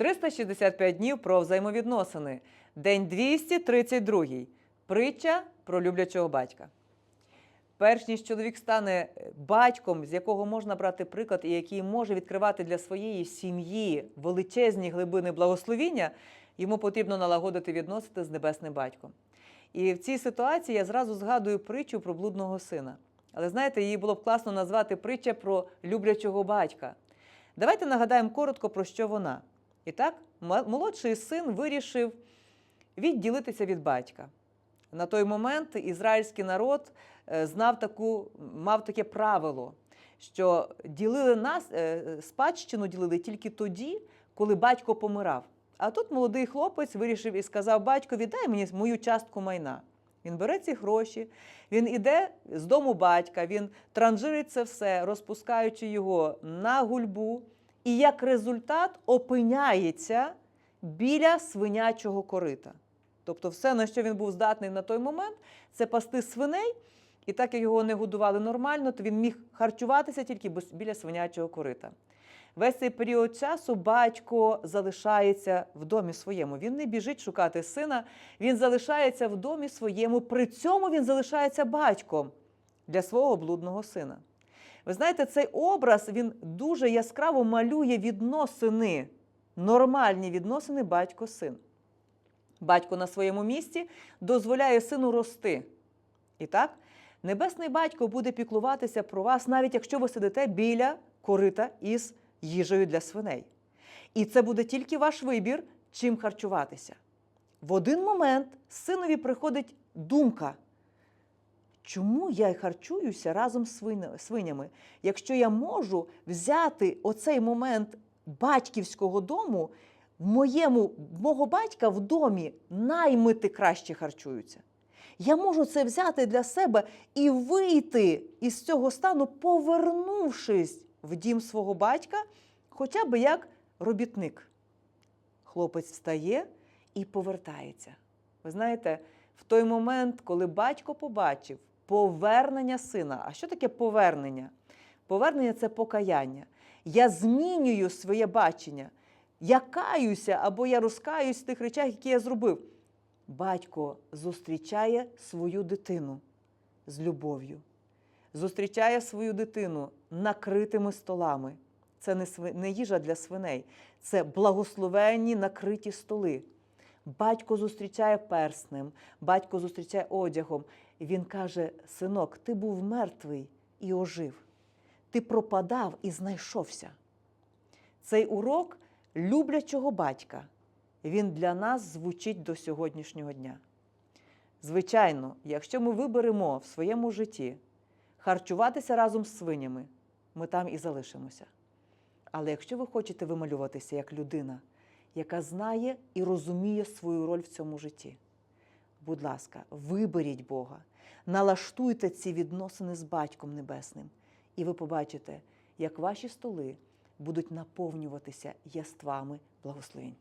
365 днів про взаємовідносини. День 232. Притча про люблячого батька. Перш ніж чоловік стане батьком, з якого можна брати приклад, і який може відкривати для своєї сім'ї величезні глибини благословіння, йому потрібно налагодити відносини з небесним батьком. І в цій ситуації я зразу згадую притчу про блудного сина. Але знаєте, її було б класно назвати притча про люблячого батька. Давайте нагадаємо коротко, про що вона. І так, молодший син вирішив відділитися від батька. На той момент ізраїльський народ е, знав таку, мав таке правило, що ділили нас, е, спадщину ділили тільки тоді, коли батько помирав. А тут молодий хлопець вирішив і сказав батькові, дай мені мою частку майна. Він бере ці гроші, він іде з дому батька, він транжирить це все, розпускаючи його на гульбу, і як результат опиняється біля свинячого корита. Тобто, все, на що він був здатний на той момент, це пасти свиней. І так як його не годували нормально, то він міг харчуватися тільки біля свинячого корита. Весь цей період часу батько залишається в домі своєму. Він не біжить шукати сина, він залишається в домі своєму. При цьому він залишається батьком для свого блудного сина. Ви знаєте, цей образ він дуже яскраво малює відносини, нормальні відносини батько-син. Батько на своєму місці дозволяє сину рости. І так, небесний батько буде піклуватися про вас, навіть якщо ви сидите біля корита із їжею для свиней. І це буде тільки ваш вибір, чим харчуватися. В один момент синові приходить думка. Чому я харчуюся разом з свинями, якщо я можу взяти оцей момент батьківського дому, в моєму мого батька в домі наймити краще харчуються. Я можу це взяти для себе і вийти із цього стану, повернувшись в дім свого батька, хоча б як робітник. Хлопець встає і повертається. Ви знаєте, в той момент, коли батько побачив повернення сина. А що таке повернення? Повернення це покаяння. Я змінюю своє бачення. Я каюся або я розкаюсь в тих речах, які я зробив. Батько зустрічає свою дитину з любов'ю, зустрічає свою дитину накритими столами. Це не, сви- не їжа для свиней, це благословенні накриті столи. Батько зустрічає перснем, батько зустрічає одягом. Він каже: Синок, ти був мертвий і ожив. Ти пропадав і знайшовся. Цей урок люблячого батька, він для нас звучить до сьогоднішнього дня. Звичайно, якщо ми виберемо в своєму житті харчуватися разом з свинями, ми там і залишимося. Але якщо ви хочете вималюватися як людина, яка знає і розуміє свою роль в цьому житті, будь ласка, виберіть Бога, налаштуйте ці відносини з Батьком Небесним, і ви побачите, як ваші столи будуть наповнюватися яствами благословень.